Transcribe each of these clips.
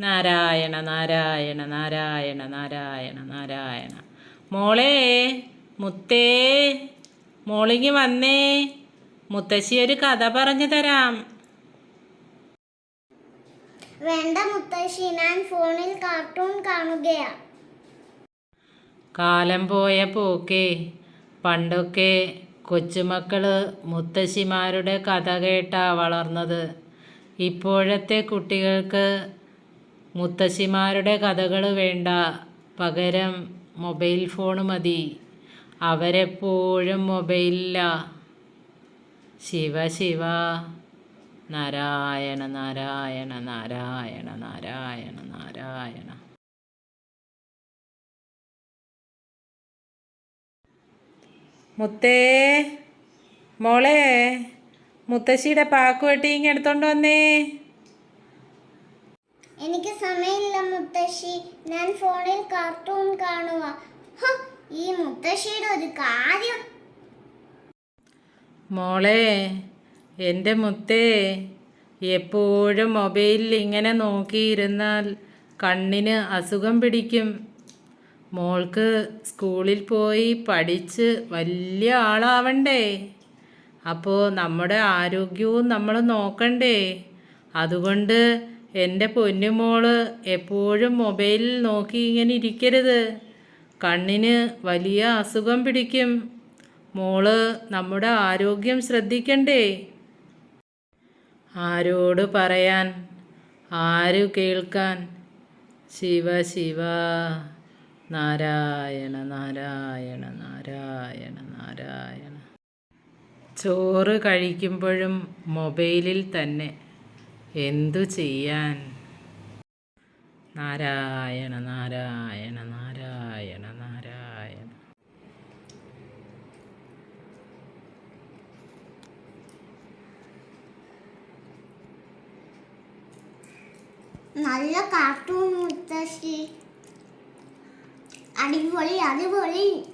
നാരായണ നാരായണ നാരായണ നാരായണ നാരായണ. മോളെ മുത്തേ മോളിങ്ങി വന്നേ. മുത്തശ്ശി ഒരു കഥ പറഞ്ഞു തരാം. വേണ്ട മുത്തശ്ശി ഞാൻ ഫോണിൽ കാർട്ടൂൺ കാണുകയാ. കാലം പോയ പോക്കേ പണ്ടൊക്കെ കൊച്ചുമക്കൾ മുത്തശ്ശിമാരുടെ കഥ കേട്ടാ വളർന്നത്. ഇപ്പോഴത്തെ കുട്ടികൾക്ക് മുത്തശ്ശിമാരുടെ കഥകൾ വേണ്ട. പകരം മൊബൈൽ ഫോൺ മതി. അവരെപ്പോഴും മൊബൈലില്ല ശിവ ശിവ. നാരായണ നാരായണ നാരായണ നാരായണ നാരായണ. മുത്തേ മോളെ മുത്തശ്ശിയുടെ പാക്കുവെട്ടി ഇങ്ങെടുത്തോണ്ട് വന്നേ. എനിക്ക് സമയമില്ല മുത്തശ്ശി. ഞാൻ ഫോണിൽ കാർട്ടൂൺ കാണുക ഈ മുത്തശ്ശിയുടെ ഒരു കാര്യം. മോളെ എന്റെ മുത്തേ എപ്പോഴും മൊബൈലിൽ ഇങ്ങനെ നോക്കിയിരുന്നാൽ കണ്ണിന് അസുഖം പിടിക്കും. മോൾക്ക് സ്കൂളിൽ പോയി പഠിച്ച് വലിയ ആളാവണ്ടേ? അപ്പോൾ നമ്മുടെ ആരോഗ്യവും നമ്മൾ നോക്കണ്ടേ? അതുകൊണ്ട് എന്റെ പൊന്നുമോൾ എപ്പോഴും മൊബൈലിൽ നോക്കി ഇങ്ങനെ ഇരിക്കരുത്. കണ്ണിന് വലിയ അസുഖം പിടിക്കും. മോൾ നമ്മുടെ ആരോഗ്യം ശ്രദ്ധിക്കണ്ടേ? ആരോട് പറയാൻ? ആരു കേൾക്കാൻ? ശിവ ശിവ. നാരായണ നാരായണ നാരായണ നാരായണ. ചോറ് കഴിക്കുമ്പോഴും മൊബൈലിൽ തന്നെ. എന്തു ചെയ്യാൻ? നാരായണ നാരായണ നാരായണ നാരായണ. നല്ല കാർട്ടൂൺ മുത്തശ്ശി. അടിപൊളി അടിപൊളി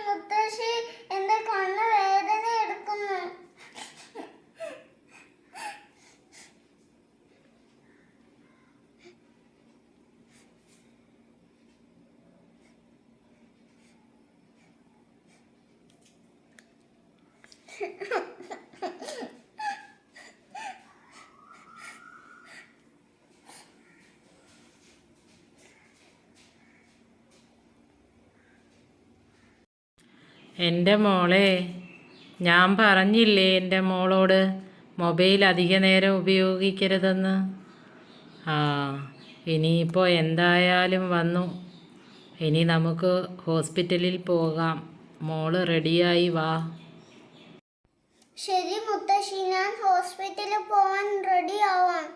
മുത്തശ്ശി എന്റെ കണ്ണ് വേദന എടുക്കുന്നു എന്റെ മോളെ ഞാൻ പറഞ്ഞില്ലേ എന്റെ മോളോട് മൊബൈൽ അധിക നേരം ഉപയോഗിക്കരുതെന്ന്? ആ ഇനിയിപ്പോൾ എന്തായാലും വന്നു. ഇനി നമുക്ക് ഹോസ്പിറ്റലിൽ പോകാം. മോൾ റെഡിയായി വാ. ശരി മുത്തശ്ശി ഞാൻ ഹോസ്പിറ്റലിൽ പോകാൻ റെഡി ആവാം.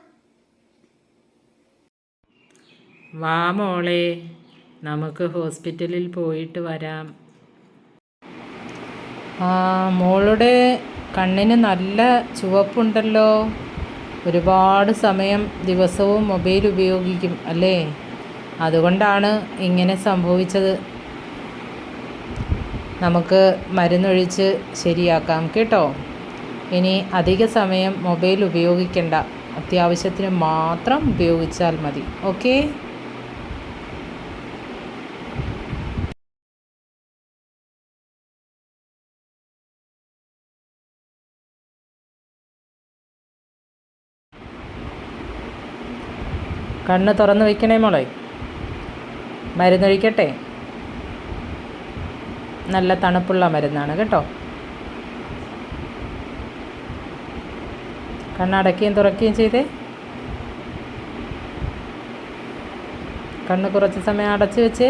വാ മോളെ നമുക്ക് ഹോസ്പിറ്റലിൽ പോയിട്ട് വരാം. ആ മോളുടെ കണ്ണിന് നല്ല ചുവപ്പുണ്ടല്ലോ. ഒരുപാട് സമയം ദിവസവും മൊബൈൽ ഉപയോഗിക്കും അല്ലേ? അതുകൊണ്ടാണ് ഇങ്ങനെ സംഭവിച്ചത്. നമുക്ക് മരുന്നൊഴിച്ച് ശരിയാക്കാം കേട്ടോ. ഇനി അധിക സമയം മൊബൈൽ ഉപയോഗിക്കേണ്ട. അത്യാവശ്യത്തിന് മാത്രം ഉപയോഗിച്ചാൽ മതി. ഓക്കേ? കണ്ണ് തുറന്ന് വയ്ക്കണേ മോളെ. മരുന്നൊഴിക്കട്ടെ? നല്ല തണുപ്പുള്ള മരുന്നാണ് കേട്ടോ. കണ്ണടക്കുകയും തുറക്കുകയും ചെയ്തേ. കണ്ണ് കുറച്ച് സമയം അടച്ചു വെച്ചേ.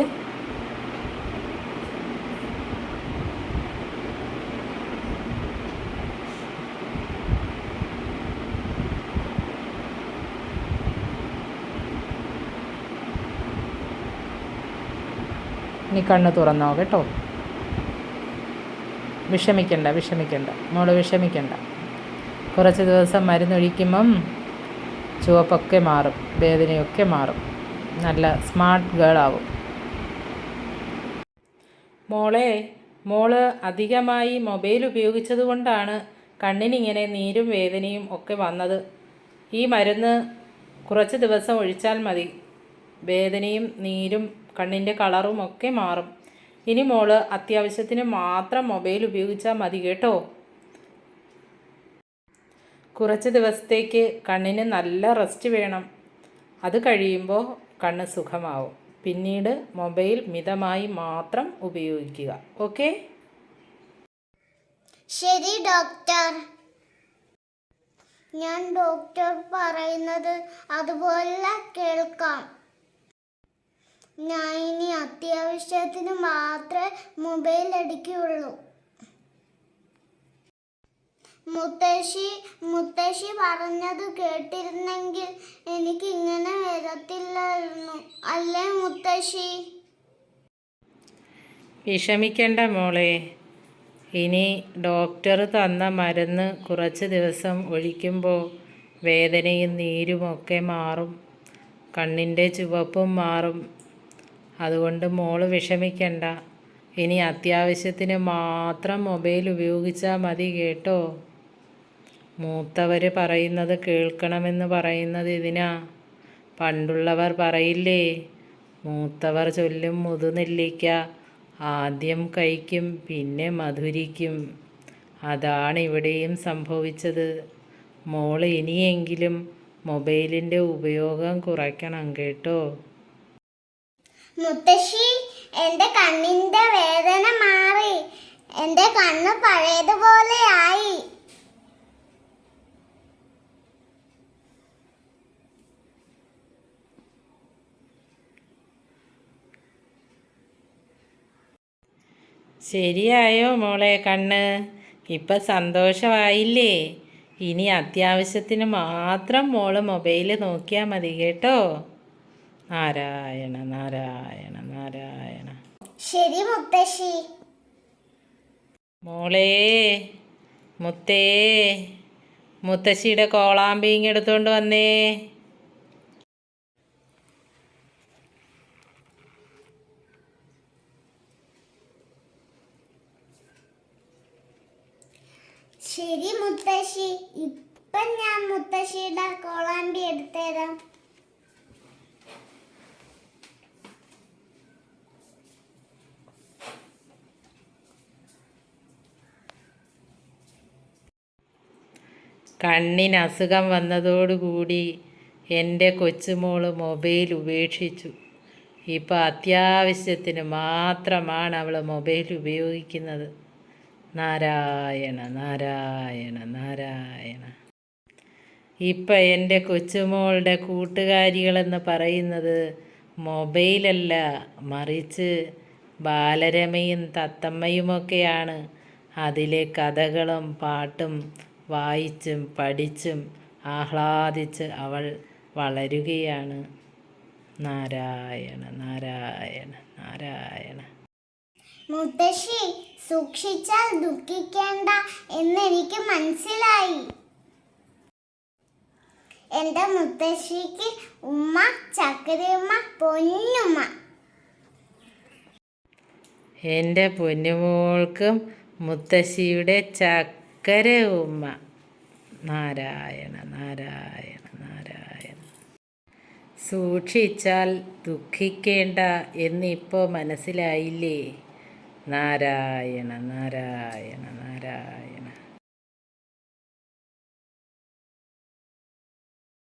ഇനി കണ്ണ് തുറന്നോ കേട്ടോ. വിഷമിക്കണ്ട വിഷമിക്കണ്ട. മോൾ വിഷമിക്കണ്ട. കുറച്ച് ദിവസം മരുന്നൊഴിക്കുമ്പം ചുവപ്പൊക്കെ മാറും വേദനയൊക്കെ മാറും. നല്ല സ്മാർട്ട് ഗേൾ ആവും മോളെ മോൾ അധികമായി മൊബൈൽ ഉപയോഗിച്ചത് കൊണ്ടാണ് കണ്ണിനിങ്ങനെ നീരും വേദനയും ഒക്കെ വന്നത്. ഈ മരുന്ന് കുറച്ച് ദിവസം ഒഴിച്ചാൽ മതി. വേദനയും നീരും കണ്ണിന്റെ കളറും ഒക്കെ മാറും. ഇനി മോൾ അത്യാവശ്യത്തിന് മാത്രം മൊബൈൽ ഉപയോഗിച്ചാൽ മതി കേട്ടോ. കുറച്ച് ദിവസത്തേക്ക് കണ്ണിന് നല്ല റെസ്റ്റ് വേണം. അത് കഴിയുമ്പോൾ കണ്ണ് സുഖമാവും. പിന്നീട് മൊബൈൽ മിതമായി മാത്രം ഉപയോഗിക്കുക. ഓക്കെ? ശരി ഡോക്ടർ ഞാൻ ഡോക്ടർ പറയുന്നത് അതുപോലെ കേൾക്കാം. ഞാൻ ഇനി അത്യാവശ്യത്തിന് മാത്രമേ മൊബൈൽ അടിക്കുകയുള്ളൂ മുത്തശ്ശി മുത്തശ്ശി പറഞ്ഞത് കേട്ടിരുന്നെങ്കിൽ എനിക്ക് ഇങ്ങനെ വരത്തില്ലായിരുന്നു. അല്ലേ മുത്തശ്ശി? വിഷമിക്കേണ്ട മോളെ. ഇനി ഡോക്ടർ തന്ന മരുന്ന് കുറച്ച് ദിവസം ഒഴിക്കുമ്പോൾ വേദനയും നീരുമൊക്കെ മാറും. കണ്ണിന്റെ ചുവപ്പും മാറും. അതുകൊണ്ട് മോൾ വിഷമിക്കണ്ട. ഇനി അത്യാവശ്യത്തിന് മാത്രം മൊബൈൽ ഉപയോഗിച്ചാൽ മതി കേട്ടോ. മൂത്തവർ പറയുന്നത് കേൾക്കണമെന്ന് പറയുന്നത് ഇതിനാ. പണ്ടുള്ളവർ പറയില്ലേ മൂത്തവർ ചൊല്ലും മുതുനെല്ലിക്ക. ആദ്യം കഴിക്കും പിന്നെ മധുരിക്കും. അതാണ് ഇവിടെയും സംഭവിച്ചത്. മോൾ ഇനിയെങ്കിലും മൊബൈലിന്റെ ഉപയോഗം കുറയ്ക്കണം കേട്ടോ. മുത്തശ്ശി എന്റെ കണ്ണിന്റെ വേദന മാറി. എന്റെ കണ്ണ് പഴയതുപോലെ ആയി. ശരിയായോ മോളെ കണ്ണ്? ഇപ്പം സന്തോഷമായില്ലേ? ഇനി അത്യാവശ്യത്തിന് മാത്രം മോൾ മൊബൈൽ നോക്കിയാൽ മതി കേട്ടോ. നാരായണ നാരായണ നാരായണ. ശരി മുത്തശ്ശി. മോളേ മുത്തേ മുത്തശ്ശിയുടെ കോളാമ്പിങ് എടുത്തുകൊണ്ട് വന്നേ. ശരി മുത്തശ്ശി ഇപ്പം ഞാൻ മുത്തശ്ശിയുടെ കോളാമ്പി എടുത്തുതരാം കണ്ണിന് അസുഖം വന്നതോടുകൂടി എന്റെ കൊച്ചുമോൾ മൊബൈൽ ഉപേക്ഷിച്ചു. ഇപ്പോൾ അത്യാവശ്യത്തിന് മാത്രമാണ് അവൾ മൊബൈൽ ഉപയോഗിക്കുന്നത്. നാരായണ നാരായണ നാരായണ. ഇപ്പം എന്റെ കൊച്ചുമോളുടെ കൂട്ടുകാരികളെന്ന് പറയുന്നത് മൊബൈലല്ല മറിച്ച് ബാലരമയും തത്തമ്മയുമൊക്കെയാണ്. അതിലെ കഥകളും പാട്ടും വായിച്ചും പഠിച്ചും ആഹ്ലാദിച്ച് അവൾ വളരുകയാണ്. നാരായണ നാരായണ നാരായണ. മുത്തശ്ശി സൂക്ഷിച്ചാൽ ദുഃഖിക്കേണ്ട എന്നെനിക്ക് മനസ്സിലായി. എന്റെ മുത്തശ്ശിക്ക് ഉമ്മ ചക്കരയുമ്മ പൊന്നുമ്മ. എന്റെ പൊന്നുമോൾക്കും മുത്തശ്ശിയുടെ ചക്കര ഉമ്മ നാരായണ നാരായണ നാരായണ. സൂക്ഷിച്ചാൽ ദുഃഖിക്കേണ്ട എന്നിപ്പോൾ മനസ്സിലായില്ലേ? നാരായണ നാരായണ നാരായണ.